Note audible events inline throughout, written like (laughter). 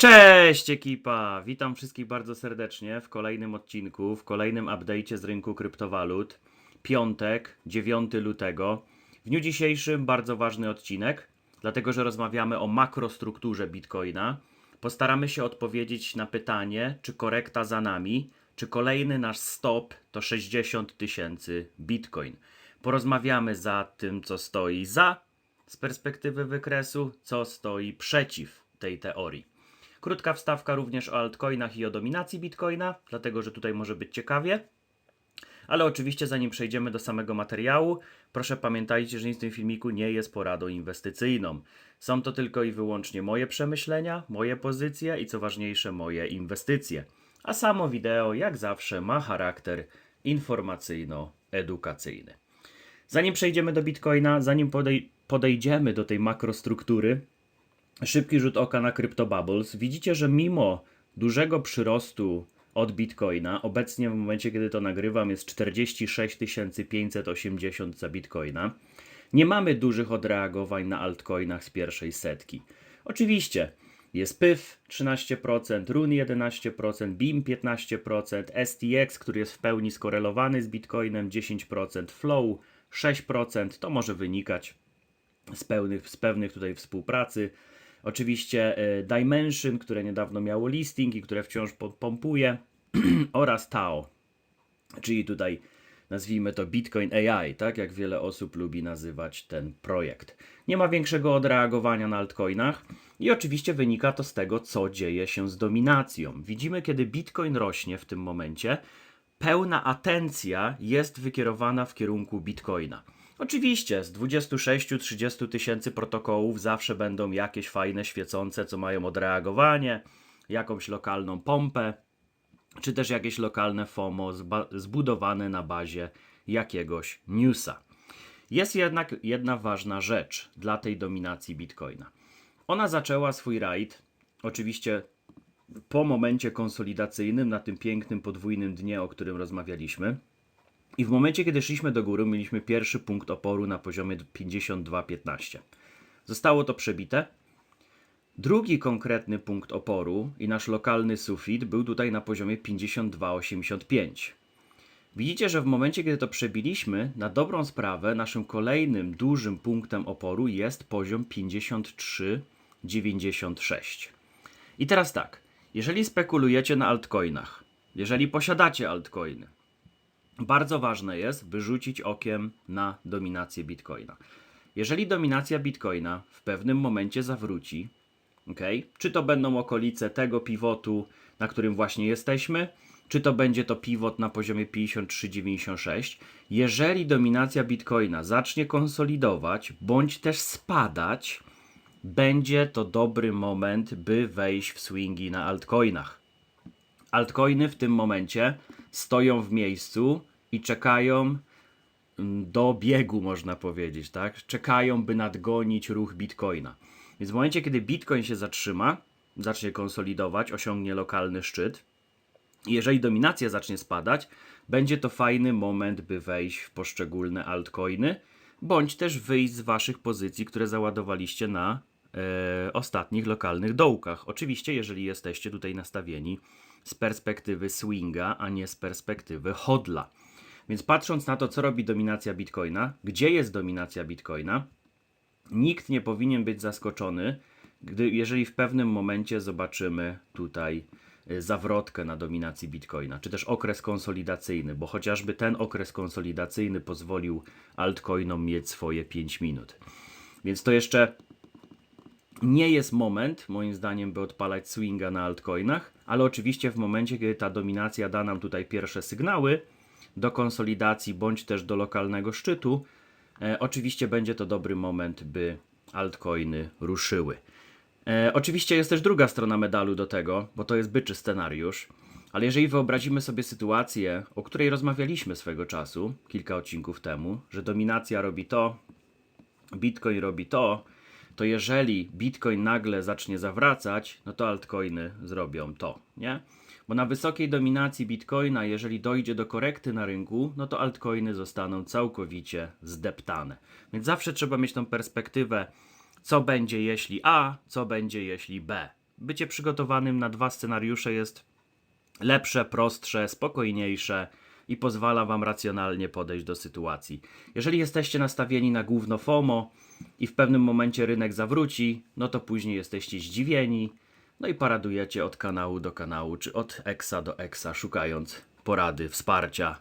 Cześć ekipa! Witam wszystkich bardzo serdecznie w kolejnym odcinku, w kolejnym update'cie z rynku kryptowalut. Piątek, 9 lutego. W dniu dzisiejszym bardzo ważny odcinek, dlatego że rozmawiamy o makrostrukturze Bitcoina. Postaramy się odpowiedzieć na pytanie, czy korekta za nami, czy kolejny nasz stop to 60 tysięcy Bitcoin. Porozmawiamy za tym, co stoi za z perspektywy wykresu, co stoi przeciw tej teorii. Krótka wstawka również o altcoinach i o dominacji bitcoina, dlatego że tutaj może być ciekawie. Ale oczywiście, zanim przejdziemy do samego materiału, proszę pamiętajcie, że nic w tym filmiku nie jest poradą inwestycyjną. Są to tylko i wyłącznie moje przemyślenia, moje pozycje i co ważniejsze, moje inwestycje. A samo wideo, jak zawsze, ma charakter informacyjno-edukacyjny. Zanim przejdziemy do bitcoina, zanim podej- podejdziemy do tej makrostruktury, szybki rzut oka na CryptoBubbles. Widzicie, że mimo dużego przyrostu od Bitcoina, obecnie w momencie, kiedy to nagrywam, jest 46 580 za Bitcoina, nie mamy dużych odreagowań na altcoinach z pierwszej setki. Oczywiście jest PYF 13%, RUN 11%, BIM 15%, STX, który jest w pełni skorelowany z Bitcoinem 10%, Flow 6%, to może wynikać z, pełnych, z pewnych tutaj współpracy. Oczywiście e, Dimension, które niedawno miało listing i które wciąż po- pompuje, (clears throat) oraz Tao, czyli tutaj nazwijmy to Bitcoin AI, tak jak wiele osób lubi nazywać ten projekt. Nie ma większego odreagowania na altcoinach i oczywiście wynika to z tego, co dzieje się z dominacją. Widzimy, kiedy Bitcoin rośnie w tym momencie, pełna atencja jest wykierowana w kierunku Bitcoina. Oczywiście z 26-30 tysięcy protokołów zawsze będą jakieś fajne, świecące, co mają odreagowanie, jakąś lokalną pompę, czy też jakieś lokalne FOMO zbudowane na bazie jakiegoś newsa. Jest jednak jedna ważna rzecz dla tej dominacji Bitcoina. Ona zaczęła swój rajd, oczywiście po momencie konsolidacyjnym, na tym pięknym podwójnym dnie, o którym rozmawialiśmy. I w momencie, kiedy szliśmy do góry, mieliśmy pierwszy punkt oporu na poziomie 52,15. Zostało to przebite. Drugi konkretny punkt oporu i nasz lokalny sufit był tutaj na poziomie 52,85. Widzicie, że w momencie, kiedy to przebiliśmy, na dobrą sprawę naszym kolejnym dużym punktem oporu jest poziom 53,96. I teraz tak, jeżeli spekulujecie na altcoinach, jeżeli posiadacie altcoiny, bardzo ważne jest, by rzucić okiem na dominację Bitcoina. Jeżeli dominacja Bitcoina w pewnym momencie zawróci, okay, czy to będą okolice tego pivotu, na którym właśnie jesteśmy, czy to będzie to pivot na poziomie 53,96, jeżeli dominacja Bitcoina zacznie konsolidować bądź też spadać, będzie to dobry moment, by wejść w swingi na altcoinach altcoiny w tym momencie stoją w miejscu i czekają mm, do biegu, można powiedzieć, tak? Czekają, by nadgonić ruch Bitcoina. Więc w momencie, kiedy Bitcoin się zatrzyma, zacznie konsolidować, osiągnie lokalny szczyt, jeżeli dominacja zacznie spadać, będzie to fajny moment, by wejść w poszczególne altcoiny, bądź też wyjść z waszych pozycji, które załadowaliście na e, ostatnich lokalnych dołkach. Oczywiście, jeżeli jesteście tutaj nastawieni z perspektywy swinga, a nie z perspektywy hodla. Więc patrząc na to, co robi dominacja Bitcoina, gdzie jest dominacja Bitcoina, nikt nie powinien być zaskoczony, gdy, jeżeli w pewnym momencie zobaczymy tutaj y, zawrotkę na dominacji Bitcoina, czy też okres konsolidacyjny, bo chociażby ten okres konsolidacyjny pozwolił altcoinom mieć swoje 5 minut. Więc to jeszcze nie jest moment, moim zdaniem, by odpalać swinga na altcoinach, ale oczywiście w momencie, kiedy ta dominacja da nam tutaj pierwsze sygnały do konsolidacji bądź też do lokalnego szczytu, e, oczywiście będzie to dobry moment, by altcoiny ruszyły. E, oczywiście jest też druga strona medalu do tego, bo to jest byczy scenariusz. Ale jeżeli wyobrazimy sobie sytuację, o której rozmawialiśmy swego czasu, kilka odcinków temu, że dominacja robi to, Bitcoin robi to, to jeżeli Bitcoin nagle zacznie zawracać, no to altcoiny zrobią to, nie? Bo na wysokiej dominacji Bitcoina, jeżeli dojdzie do korekty na rynku, no to altcoiny zostaną całkowicie zdeptane. Więc zawsze trzeba mieć tą perspektywę, co będzie jeśli A, co będzie jeśli B. bycie przygotowanym na dwa scenariusze jest lepsze, prostsze, spokojniejsze i pozwala Wam racjonalnie podejść do sytuacji. Jeżeli jesteście nastawieni na główno FOMO i w pewnym momencie rynek zawróci, no to później jesteście zdziwieni, no i paradujecie od kanału do kanału, czy od exa do exa, szukając porady, wsparcia,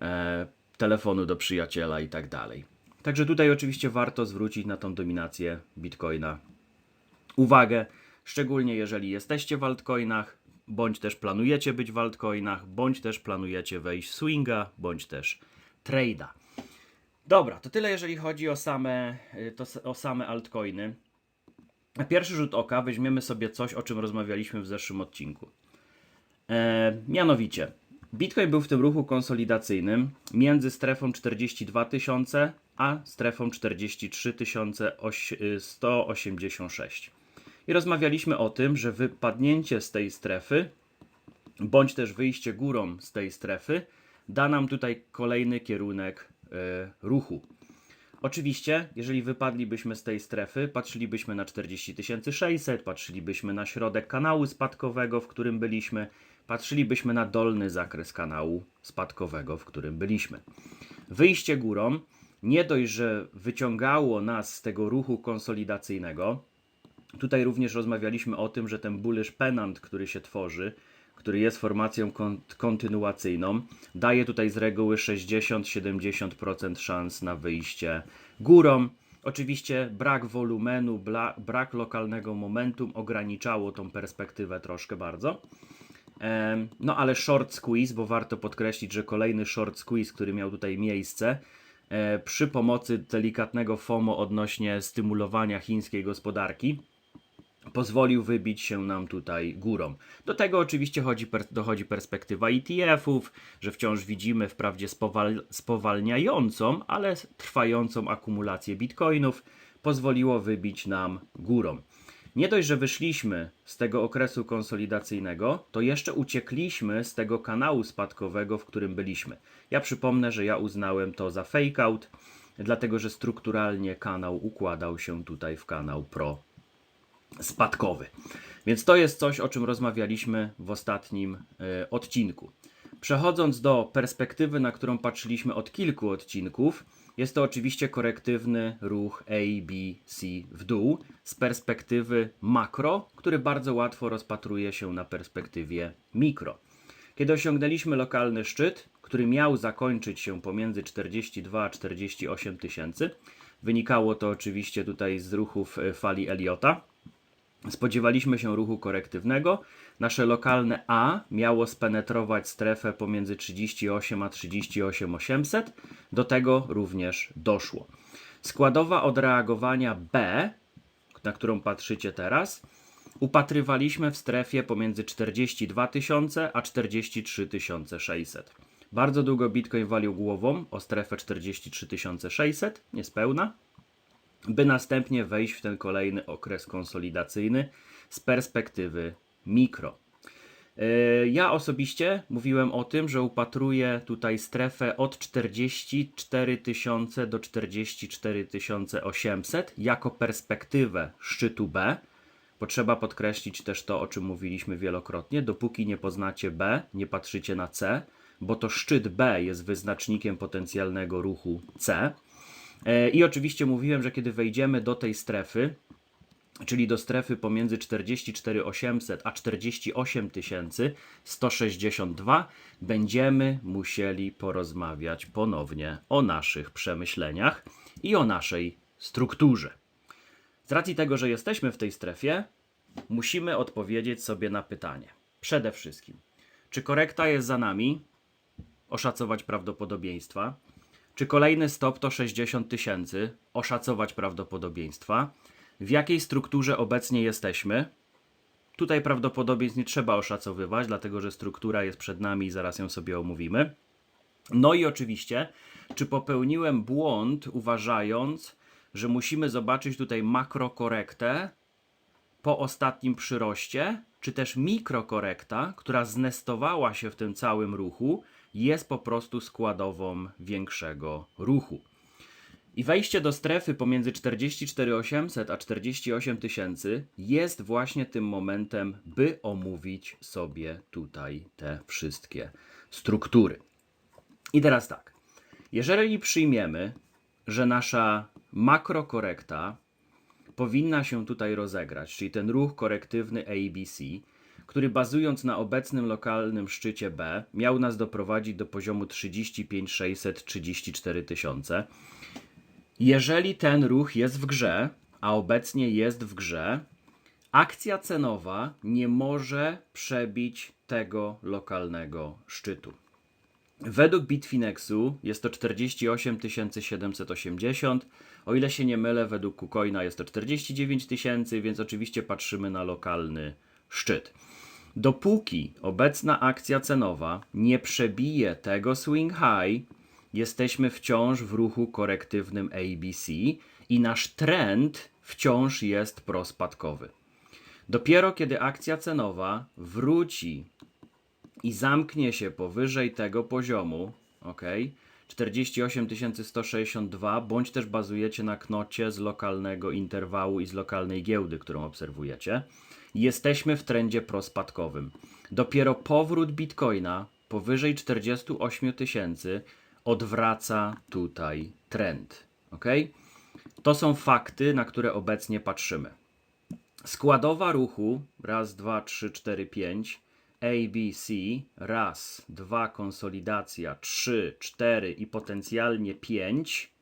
e, telefonu do przyjaciela i tak dalej. Także tutaj oczywiście warto zwrócić na tą dominację Bitcoina uwagę, szczególnie jeżeli jesteście w altcoinach, bądź też planujecie być w altcoinach, bądź też planujecie wejść swinga, bądź też trade'a. Dobra, to tyle jeżeli chodzi o same, y, to, o same altcoiny. Na pierwszy rzut oka weźmiemy sobie coś, o czym rozmawialiśmy w zeszłym odcinku. E, mianowicie, Bitcoin był w tym ruchu konsolidacyjnym między strefą 42 tysiące a strefą 43 186. I rozmawialiśmy o tym, że wypadnięcie z tej strefy, bądź też wyjście górą z tej strefy, da nam tutaj kolejny kierunek ruchu. Oczywiście, jeżeli wypadlibyśmy z tej strefy, patrzylibyśmy na 40 600, patrzylibyśmy na środek kanału spadkowego, w którym byliśmy, patrzylibyśmy na dolny zakres kanału spadkowego, w którym byliśmy. Wyjście górą nie dość, że wyciągało nas z tego ruchu konsolidacyjnego, Tutaj również rozmawialiśmy o tym, że ten bullish pennant, który się tworzy, który jest formacją kon- kontynuacyjną, daje tutaj z reguły 60-70% szans na wyjście górą. Oczywiście brak wolumenu, brak lokalnego momentum ograniczało tą perspektywę troszkę bardzo. No ale short squeeze, bo warto podkreślić, że kolejny short squeeze, który miał tutaj miejsce, e, przy pomocy delikatnego FOMO odnośnie stymulowania chińskiej gospodarki, pozwolił wybić się nam tutaj górą. Do tego oczywiście chodzi dochodzi perspektywa ETF-ów, że wciąż widzimy wprawdzie spowal, spowalniającą, ale trwającą akumulację bitcoinów, pozwoliło wybić nam górą. Nie dość, że wyszliśmy z tego okresu konsolidacyjnego, to jeszcze uciekliśmy z tego kanału spadkowego, w którym byliśmy. Ja przypomnę, że ja uznałem to za fake out, dlatego że strukturalnie kanał układał się tutaj w kanał pro spadkowy. Więc to jest coś, o czym rozmawialiśmy w ostatnim e, odcinku. Przechodząc do perspektywy, na którą patrzyliśmy od kilku odcinków, jest to oczywiście korektywny ruch A, B, C w dół z perspektywy makro, który bardzo łatwo rozpatruje się na perspektywie mikro. Kiedy osiągnęliśmy lokalny szczyt, który miał zakończyć się pomiędzy 42 a 48 tysięcy, wynikało to oczywiście tutaj z ruchów e, fali Eliota, Spodziewaliśmy się ruchu korektywnego. Nasze lokalne A miało spenetrować strefę pomiędzy 38 a 38 800. Do tego również doszło. Składowa odreagowania B, na którą patrzycie teraz, upatrywaliśmy w strefie pomiędzy 42 tysiące a 43 600. Bardzo długo Bitcoin walił głową o strefę 43 600, niespełna by następnie wejść w ten kolejny okres konsolidacyjny z perspektywy mikro. Yy, Ja osobiście mówiłem o tym, że upatruję tutaj strefę od 44 tysiące do 44 800 jako perspektywę szczytu B. Potrzeba podkreślić też to, o czym mówiliśmy wielokrotnie. Dopóki nie poznacie B, nie patrzycie na C, bo to szczyt B jest wyznacznikiem potencjalnego ruchu C. E, I oczywiście mówiłem, że kiedy wejdziemy do tej strefy, czyli do strefy pomiędzy 44 800 a 48 162, będziemy musieli porozmawiać ponownie o naszych przemyśleniach i o naszej strukturze. Z racji tego, że jesteśmy w tej strefie, musimy odpowiedzieć sobie na pytanie. Przede wszystkim, czy korekta jest za nami? Oszacować prawdopodobieństwa. Czy kolejny stop to 60 tysięcy? Oszacować prawdopodobieństwa. W jakiej strukturze obecnie jesteśmy? Tutaj prawdopodobieństw nie trzeba oszacowywać, dlatego że struktura jest przed nami i zaraz ją sobie omówimy. No i oczywiście, czy popełniłem błąd, uważając, że musimy zobaczyć tutaj makrokorektę po ostatnim przyroście, czy też mikrokorekta, która znestowała się w tym całym ruchu, jest po prostu składową większego ruchu. I wejście do strefy pomiędzy 44 800 a 48 tysięcy jest właśnie tym momentem, by omówić sobie tutaj te wszystkie struktury. I teraz tak. Jeżeli przyjmiemy, że nasza makrokorekta powinna się tutaj rozegrać, czyli ten ruch korektywny ABC, który bazując na obecnym lokalnym szczycie B miał nas doprowadzić do poziomu 35 634 tysiące. Jeżeli ten ruch jest w grze, a obecnie jest w grze, akcja cenowa nie może przebić tego lokalnego szczytu. Według Bitfinexu jest to 48 780. O ile się nie mylę, według KuCoina jest to 49 tysięcy, więc oczywiście patrzymy na lokalny szczyt. Dopóki obecna akcja cenowa nie przebije tego swing high, jesteśmy wciąż w ruchu korektywnym ABC i nasz trend wciąż jest prospadkowy. Dopiero kiedy akcja cenowa wróci i zamknie się powyżej tego poziomu, ok, 48 162, bądź też bazujecie na knocie z lokalnego interwału i z lokalnej giełdy, którą obserwujecie, jesteśmy w trendzie prospadkowym. Dopiero powrót Bitcoina powyżej 48 tysięcy odwraca tutaj trend, ok? To są fakty, na które obecnie patrzymy. Składowa ruchu, raz, dwa, trzy, cztery, pięć, ABC, raz, dwa, konsolidacja, trzy, cztery i potencjalnie pięć,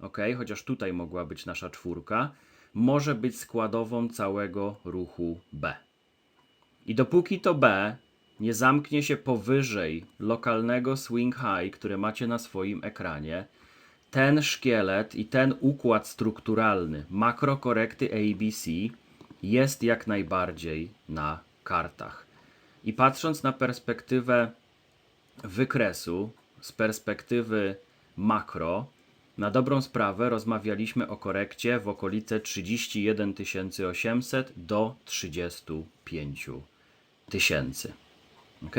ok, chociaż tutaj mogła być nasza czwórka, może być składową całego ruchu B. I dopóki to B nie zamknie się powyżej lokalnego swing high, które macie na swoim ekranie, ten szkielet i ten układ strukturalny makrokorekty ABC jest jak najbardziej na kartach. I patrząc na perspektywę wykresu, z perspektywy makro, na dobrą sprawę rozmawialiśmy o korekcie w okolice 31 800 do 35 tysięcy. Ok?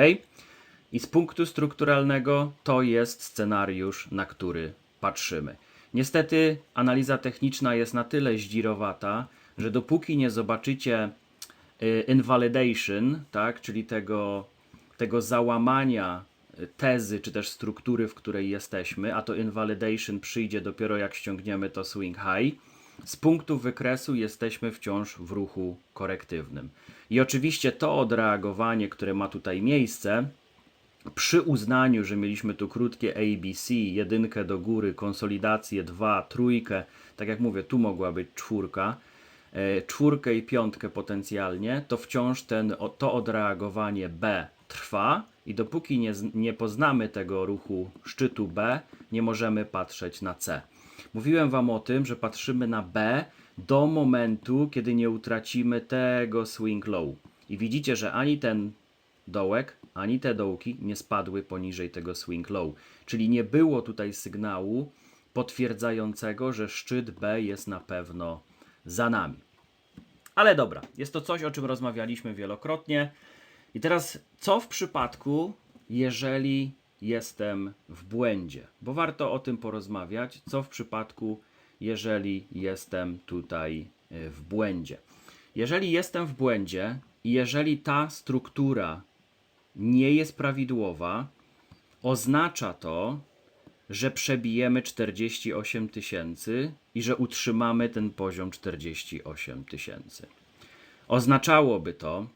I z punktu strukturalnego to jest scenariusz, na który patrzymy. Niestety analiza techniczna jest na tyle zdzirowata, że dopóki nie zobaczycie y, invalidation, tak, czyli tego, tego załamania tezy, czy też struktury, w której jesteśmy, a to invalidation przyjdzie dopiero jak ściągniemy to swing high, z punktu wykresu jesteśmy wciąż w ruchu korektywnym. I oczywiście to odreagowanie, które ma tutaj miejsce, przy uznaniu, że mieliśmy tu krótkie ABC, jedynkę do góry, konsolidację, dwa, trójkę, tak jak mówię, tu mogła być czwórka, e, czwórkę i piątkę potencjalnie, to wciąż ten, to odreagowanie B trwa i dopóki nie, nie poznamy tego ruchu szczytu B, nie możemy patrzeć na C. Mówiłem Wam o tym, że patrzymy na B do momentu, kiedy nie utracimy tego swing low. I widzicie, że ani ten dołek, ani te dołki nie spadły poniżej tego swing low. Czyli nie było tutaj sygnału potwierdzającego, że szczyt B jest na pewno za nami. Ale dobra, jest to coś, o czym rozmawialiśmy wielokrotnie. I teraz, co w przypadku, jeżeli jestem w błędzie? Bo warto o tym porozmawiać. Co w przypadku, jeżeli jestem tutaj y, w błędzie? Jeżeli jestem w błędzie i jeżeli ta struktura nie jest prawidłowa, oznacza to, że przebijemy 48 tysięcy i że utrzymamy ten poziom 48 tysięcy. Oznaczałoby to,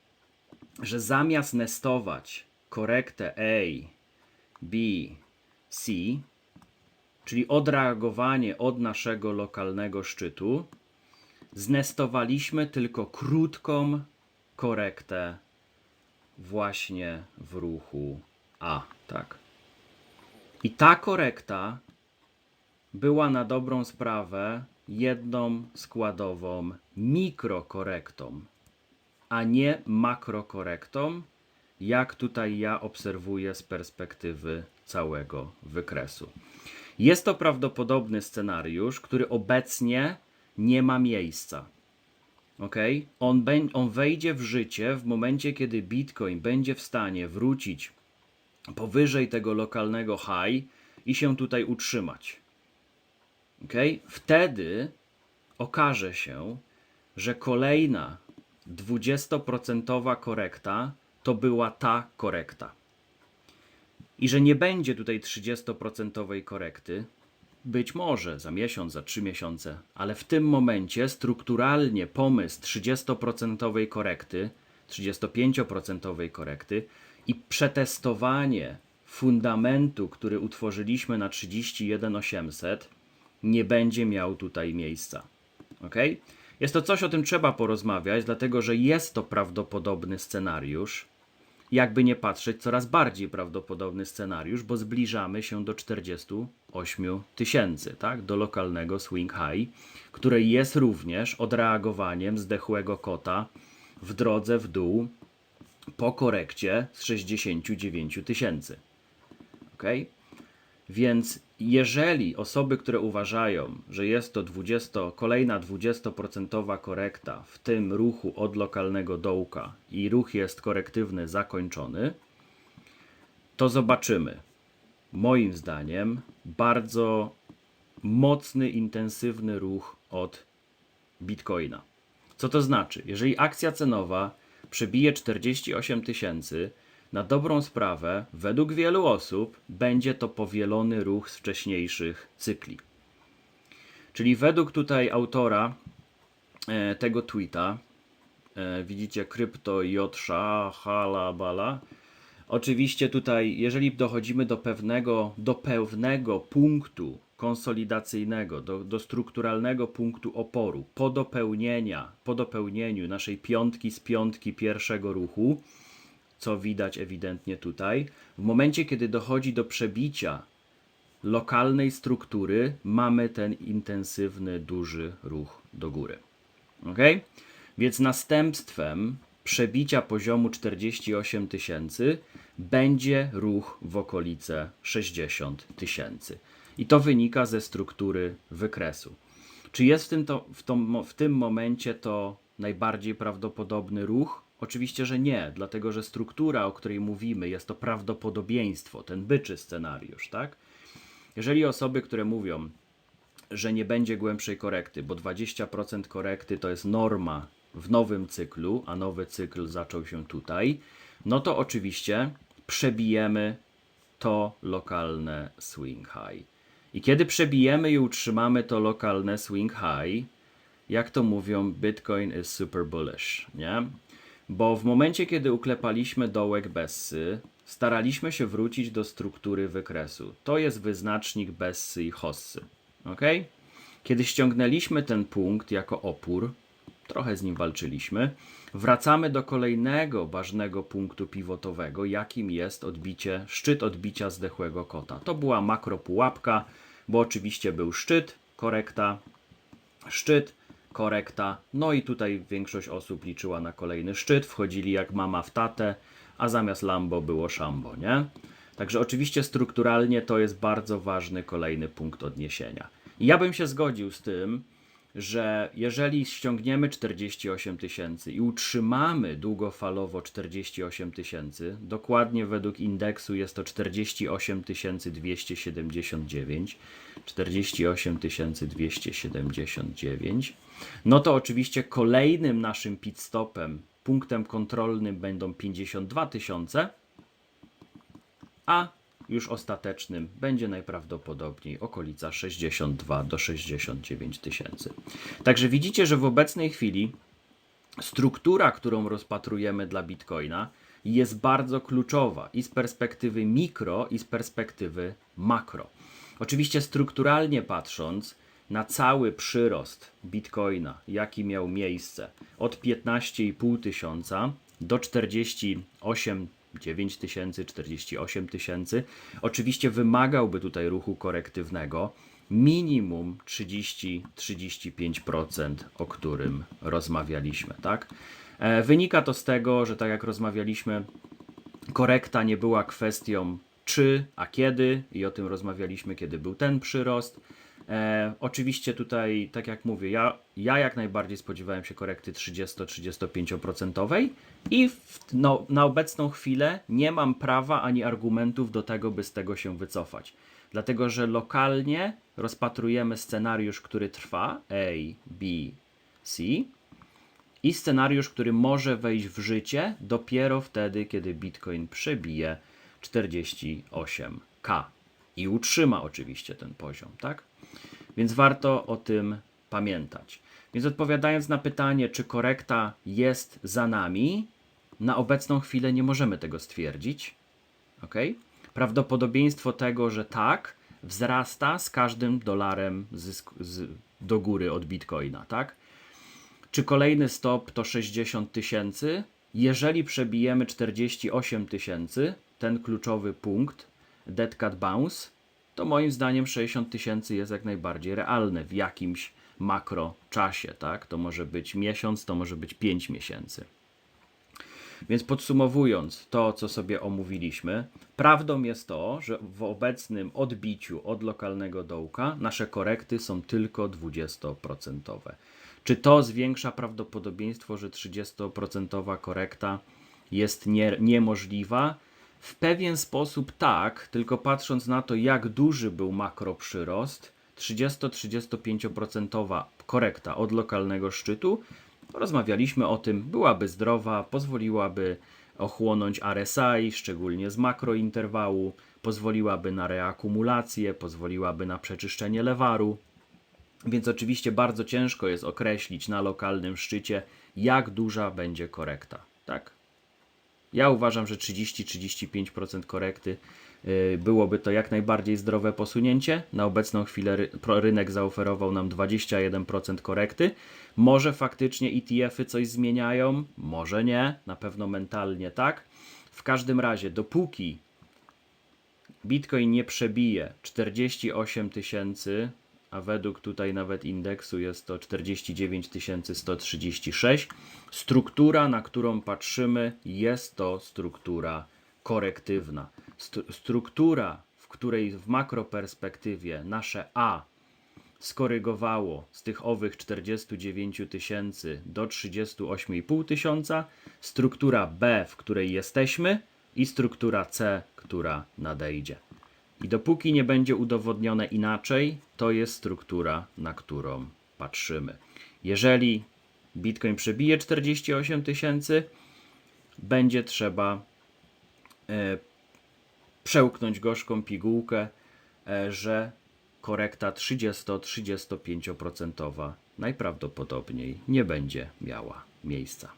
że zamiast nestować korektę A, B, C, czyli odreagowanie od naszego lokalnego szczytu, znestowaliśmy tylko krótką korektę właśnie w ruchu A, tak. I ta korekta była na dobrą sprawę jedną składową mikrokorektą, a nie makrokorektą, jak tutaj ja obserwuję z perspektywy całego wykresu. Jest to prawdopodobny scenariusz, który obecnie nie ma miejsca. Ok? On, on wejdzie w życie w momencie, kiedy Bitcoin będzie w stanie wrócić powyżej tego lokalnego high i się tutaj utrzymać. Okay? Wtedy okaże się, że kolejna 20% korekta to była ta korekta. I że nie będzie tutaj 30% korekty, być może za miesiąc, za trzy miesiące, ale w tym momencie strukturalnie pomysł 30% korekty, 35% korekty i przetestowanie fundamentu, który utworzyliśmy na 31800, nie będzie miał tutaj miejsca. Ok? Jest to coś, o tym trzeba porozmawiać, dlatego że jest to prawdopodobny scenariusz. Jakby nie patrzeć, coraz bardziej prawdopodobny scenariusz, bo zbliżamy się do 48 tysięcy, tak? do lokalnego swing high, które jest również odreagowaniem zdechłego kota w drodze w dół po korekcie z 69 tysięcy. Ok? Więc jeżeli osoby, które uważają, że jest to 20, kolejna 20% korekta w tym ruchu od lokalnego dołka i ruch jest korektywny zakończony, to zobaczymy, moim zdaniem, bardzo mocny, intensywny ruch od Bitcoina. Co to znaczy? Jeżeli akcja cenowa przebije 48 tysięcy, na dobrą sprawę, według wielu osób, będzie to powielony ruch z wcześniejszych cykli. Czyli według tutaj autora e, tego tweeta, e, widzicie krypto jotrza halabala. Oczywiście tutaj, jeżeli dochodzimy do pewnego, do pewnego punktu konsolidacyjnego, do, do strukturalnego punktu oporu, po dopełnienia, po dopełnieniu naszej piątki z piątki pierwszego ruchu, co widać ewidentnie tutaj. W momencie, kiedy dochodzi do przebicia lokalnej struktury, mamy ten intensywny, duży ruch do góry. Ok? Więc następstwem przebicia poziomu 48 tysięcy będzie ruch w okolice 60 tysięcy. I to wynika ze struktury wykresu. Czy jest w tym, to, w, to, w tym momencie to najbardziej prawdopodobny ruch? Oczywiście, że nie, dlatego że struktura, o której mówimy, jest to prawdopodobieństwo, ten byczy scenariusz, tak? Jeżeli osoby, które mówią, że nie będzie głębszej korekty, bo 20% korekty to jest norma w nowym cyklu, a nowy cykl zaczął się tutaj, no to oczywiście przebijemy to lokalne swing high. I kiedy przebijemy i utrzymamy to lokalne swing high, jak to mówią, Bitcoin is super bullish, nie? Bo w momencie, kiedy uklepaliśmy dołek Bessy, staraliśmy się wrócić do struktury wykresu. To jest wyznacznik Bessy i Hossy. ok? Kiedy ściągnęliśmy ten punkt jako opór, trochę z nim walczyliśmy, wracamy do kolejnego ważnego punktu pivotowego, jakim jest odbicie, szczyt odbicia zdechłego kota. To była makropułapka, bo oczywiście był szczyt, korekta, szczyt, korekta. No i tutaj większość osób liczyła na kolejny szczyt, wchodzili jak mama w tatę, a zamiast Lambo było Szambo, nie? Także oczywiście strukturalnie to jest bardzo ważny kolejny punkt odniesienia. I ja bym się zgodził z tym, że jeżeli ściągniemy 48 tysięcy i utrzymamy długofalowo 48 tysięcy, dokładnie według indeksu jest to 48 279, 48 279, no to oczywiście kolejnym naszym pit stopem, punktem kontrolnym będą 52 tysiące, a już ostatecznym będzie najprawdopodobniej okolica 62 do 69 tysięcy. Także widzicie, że w obecnej chwili struktura, którą rozpatrujemy dla Bitcoina, jest bardzo kluczowa i z perspektywy mikro, i z perspektywy makro. Oczywiście strukturalnie patrząc na cały przyrost Bitcoina, jaki miał miejsce od 15,5 tysiąca do 48 9 tysięcy, 48 tysięcy. Oczywiście wymagałby tutaj ruchu korektywnego minimum 30-35%, o którym rozmawialiśmy, tak? E, wynika to z tego, że tak jak rozmawialiśmy, korekta nie była kwestią czy, a kiedy, i o tym rozmawialiśmy, kiedy był ten przyrost. E, oczywiście tutaj, tak jak mówię, ja, ja jak najbardziej spodziewałem się korekty 30-35% i w, no, na obecną chwilę nie mam prawa ani argumentów do tego, by z tego się wycofać. Dlatego, że lokalnie rozpatrujemy scenariusz, który trwa A, B, C i scenariusz, który może wejść w życie dopiero wtedy, kiedy Bitcoin przebije 48K i utrzyma oczywiście ten poziom, tak? Więc warto o tym pamiętać. Więc odpowiadając na pytanie, czy korekta jest za nami, na obecną chwilę nie możemy tego stwierdzić. ok? Prawdopodobieństwo tego, że tak, wzrasta z każdym dolarem z, do góry od bitcoina, tak? Czy kolejny stop to 60 tysięcy? Jeżeli przebijemy 48 tysięcy, ten kluczowy punkt, dead cat bounce, to moim zdaniem 60 tysięcy jest jak najbardziej realne w jakimś makro czasie, tak? To może być miesiąc, to może być 5 miesięcy. Więc podsumowując to, co sobie omówiliśmy, prawdą jest to, że w obecnym odbiciu od lokalnego dołka nasze korekty są tylko 20%. Czy to zwiększa prawdopodobieństwo, że 30% korekta jest nie, niemożliwa? W pewien sposób tak, tylko patrząc na to, jak duży był makroprzyrost, 30-35% korekta od lokalnego szczytu, rozmawialiśmy o tym, byłaby zdrowa, pozwoliłaby ochłonąć RSI, szczególnie z makrointerwału, pozwoliłaby na reakumulację, pozwoliłaby na przeczyszczenie lewaru. Więc oczywiście bardzo ciężko jest określić na lokalnym szczycie, jak duża będzie korekta. Tak? Ja uważam, że 30-35% korekty y, byłoby to jak najbardziej zdrowe posunięcie. Na obecną chwilę rynek zaoferował nam 21% korekty. Może faktycznie ETF-y coś zmieniają, może nie, na pewno mentalnie tak. W każdym razie, dopóki Bitcoin nie przebije 48 tysięcy, a według tutaj nawet indeksu jest to 49 136. Struktura, na którą patrzymy, jest to struktura korektywna. St- struktura, w której w makroperspektywie nasze A skorygowało z tych owych 49 tysięcy do 38,5 tysiąca, struktura B, w której jesteśmy i struktura C, która nadejdzie. I dopóki nie będzie udowodnione inaczej, to jest struktura, na którą patrzymy. Jeżeli Bitcoin przebije 48 tysięcy, będzie trzeba e, przełknąć gorzką pigułkę, e, że korekta 30-35% najprawdopodobniej nie będzie miała miejsca.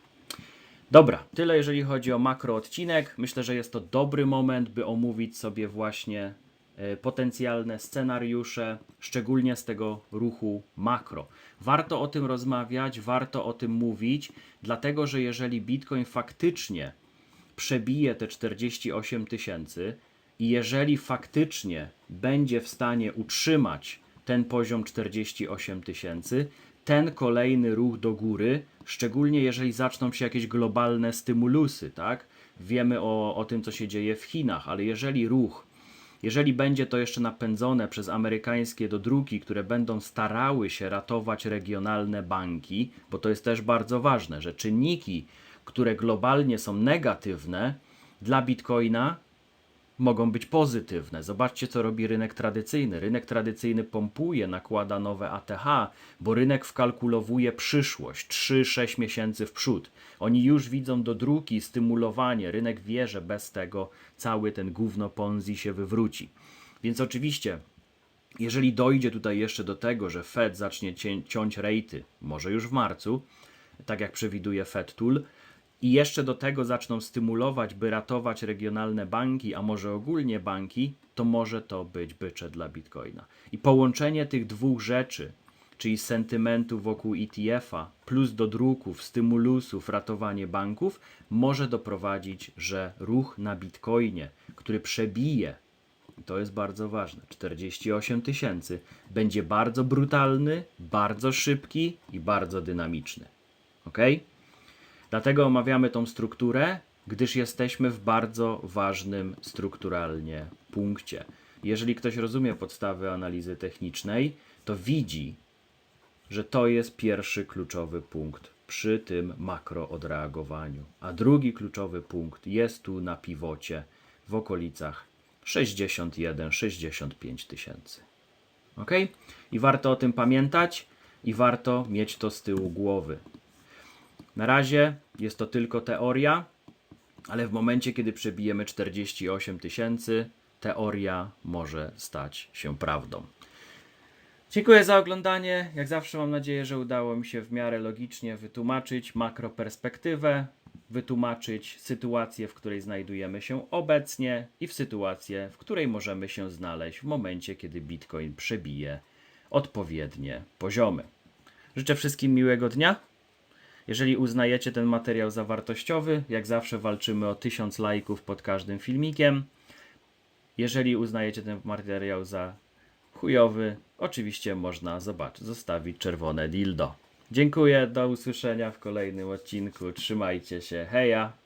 Dobra, tyle jeżeli chodzi o makro odcinek. Myślę, że jest to dobry moment, by omówić sobie właśnie potencjalne scenariusze, szczególnie z tego ruchu makro. Warto o tym rozmawiać, warto o tym mówić, dlatego że jeżeli Bitcoin faktycznie przebije te 48 tysięcy i jeżeli faktycznie będzie w stanie utrzymać ten poziom 48 tysięcy, ten kolejny ruch do góry, szczególnie jeżeli zaczną się jakieś globalne stymulusy, tak? Wiemy o, o tym, co się dzieje w Chinach, ale jeżeli ruch, jeżeli będzie to jeszcze napędzone przez amerykańskie dodruki, które będą starały się ratować regionalne banki, bo to jest też bardzo ważne, że czynniki, które globalnie są negatywne dla bitcoina, mogą być pozytywne. Zobaczcie, co robi rynek tradycyjny. Rynek tradycyjny pompuje, nakłada nowe ATH, bo rynek wkalkulowuje przyszłość 3-6 miesięcy w przód. Oni już widzą do druki, stymulowanie. Rynek wie, że bez tego cały ten gówno Ponzi się wywróci. Więc oczywiście jeżeli dojdzie tutaj jeszcze do tego, że Fed zacznie ciąć rejty, może już w marcu, tak jak przewiduje Fed Tool, i jeszcze do tego zaczną stymulować, by ratować regionalne banki, a może ogólnie banki, to może to być bycze dla Bitcoina. I połączenie tych dwóch rzeczy, czyli sentymentu wokół ETF-a, plus do druków, stymulusów, ratowanie banków, może doprowadzić, że ruch na Bitcoinie, który przebije to jest bardzo ważne. 48 tysięcy będzie bardzo brutalny, bardzo szybki i bardzo dynamiczny. Ok? Dlatego omawiamy tą strukturę, gdyż jesteśmy w bardzo ważnym strukturalnie punkcie. Jeżeli ktoś rozumie podstawy analizy technicznej, to widzi, że to jest pierwszy kluczowy punkt przy tym makroodreagowaniu. A drugi kluczowy punkt jest tu na piwocie w okolicach 61-65 tysięcy. Ok? I warto o tym pamiętać i warto mieć to z tyłu głowy. Na razie jest to tylko teoria, ale w momencie, kiedy przebijemy 48 tysięcy, teoria może stać się prawdą. Dziękuję za oglądanie. Jak zawsze mam nadzieję, że udało mi się w miarę logicznie wytłumaczyć makroperspektywę, wytłumaczyć sytuację, w której znajdujemy się obecnie i w sytuację, w której możemy się znaleźć w momencie, kiedy Bitcoin przebije odpowiednie poziomy. Życzę wszystkim miłego dnia. Jeżeli uznajecie ten materiał za wartościowy, jak zawsze walczymy o 1000 lajków pod każdym filmikiem. Jeżeli uznajecie ten materiał za chujowy, oczywiście można zobaczyć, zostawić czerwone dildo. Dziękuję, do usłyszenia w kolejnym odcinku. Trzymajcie się, heja!